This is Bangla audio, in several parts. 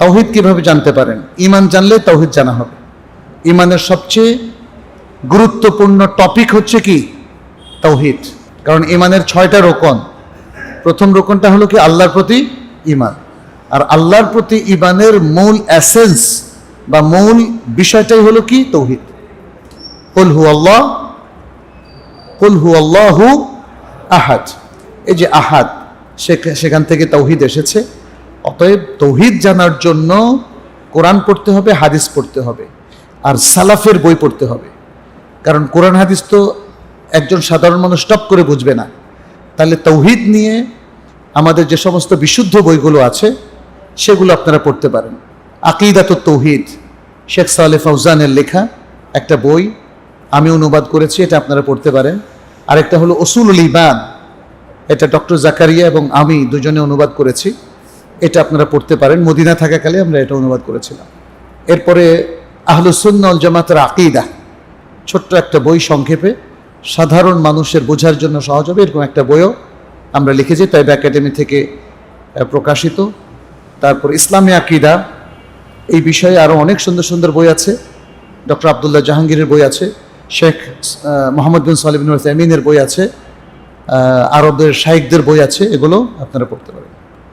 তাওহিদ কীভাবে জানতে পারেন? ইমান জানলে তৌহিদ জানা হবে। ইমানের সবচেয়ে গুরুত্বপূর্ণ টপিক হচ্ছে কি? তাওহিদ। কারণ ইমানের ছয়টা রোকন। প্রথম রোকনটা হলো কি? আল্লাহর প্রতি ইমান আর আল্লাহর প্রতি ইমানের মূল অ্যাসেন্স বা মূল বিষয়টাই হলো কি? তৌহিদ কুল হু আল্লাহ হু আহাদ। এই যে আহাদ, সেখ- সেখান থেকে তৌহিদ এসেছে। অতএব তৌহিদ জানার জন্য কোরআন পড়তে হবে, হাদিস পড়তে হবে, আর সালাফের বই পড়তে হবে। কারণ কোরআন, হাদিস তো একজন সাধারণ মানুষ টপ করে বুঝবে না। তাহলে তৌহিদ নিয়ে আমাদের যে সমস্ত বিশুদ্ধ বইগুলো আছে, সেগুলো আপনারা পড়তে পারেন। আকিদাত তৌহিদ, শেখ সালে ফৌজানের লেখা একটা বই, আমি অনুবাদ করেছি, এটা আপনারা পড়তে পারেন। আরেকটা হলো ওসুলুল ইমান এটা ডক্টর জাকারিয়া এবং আমি দুজনে অনুবাদ করেছি। এটা আপনারা পড়তে পারেন। মদিনা থাকাকালে আমরা এটা অনুবাদ করেছিলাম। এরপরে আহলুসুন্নল জামাতের আকিদা। ছোট্ট একটা বই সংক্ষেপে সাধারণ মানুষের বোঝার জন্য সহজ হবে এরকম একটা বইও আমরা লিখেছি তাইব একাডেমি থেকে প্রকাশিত। তারপর ইসলামী আকিদা এই বিষয়ে আরও অনেক সুন্দর সুন্দর বই আছে। ডক্টর আবদুল্লাহ জাহাঙ্গীরের বই আছে শেখ মোহাম্মদ বিন সালিবিন আমিনের বই আছে আহ, আরবের শাইকদের বই আছে এগুলো আপনারা পড়তে পারেন।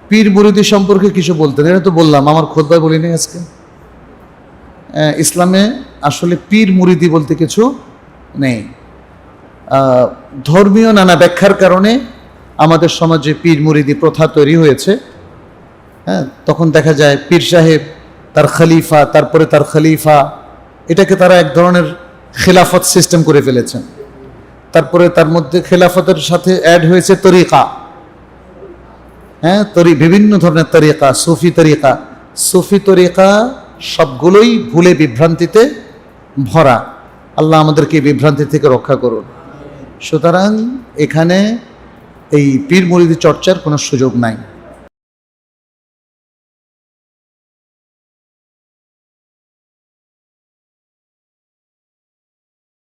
পীর মুরিদি সম্পর্কে কিছু বলতেন, এটা তো বললাম, আমার খোদবায় বলিনি আজকে। ইসলামে আসলে পীর মুরিদি বলতে কিছু নেই। ধর্মীয় নানা ব্যাখ্যার কারণে আমাদের সমাজে পীর মুরিদি প্রথা তৈরি হয়েছে। হ্যাঁ তখন দেখা যায় পীর সাহেব, তার খলিফা, তারপরে তার খলিফা, এটাকে তারা এক ধরনের খেলাফত সিস্টেম করে ফেলেছেন। তারপরে তার মধ্যে খেলাফতের সাথে অ্যাড হয়েছে তরিকা। হ্যাঁ তরি, বিভিন্ন ধরনের তরিকা, সুফি তরিকা। সুফি তরিকা সবগুলোই ভুলে বিভ্রান্তিতে ভরা। আল্লাহ আমাদেরকে বিভ্রান্তি থেকে রক্ষা করুন। সুতরাং এখানে এই পীর মুরিদি চর্চার কোনো সুযোগ নাই।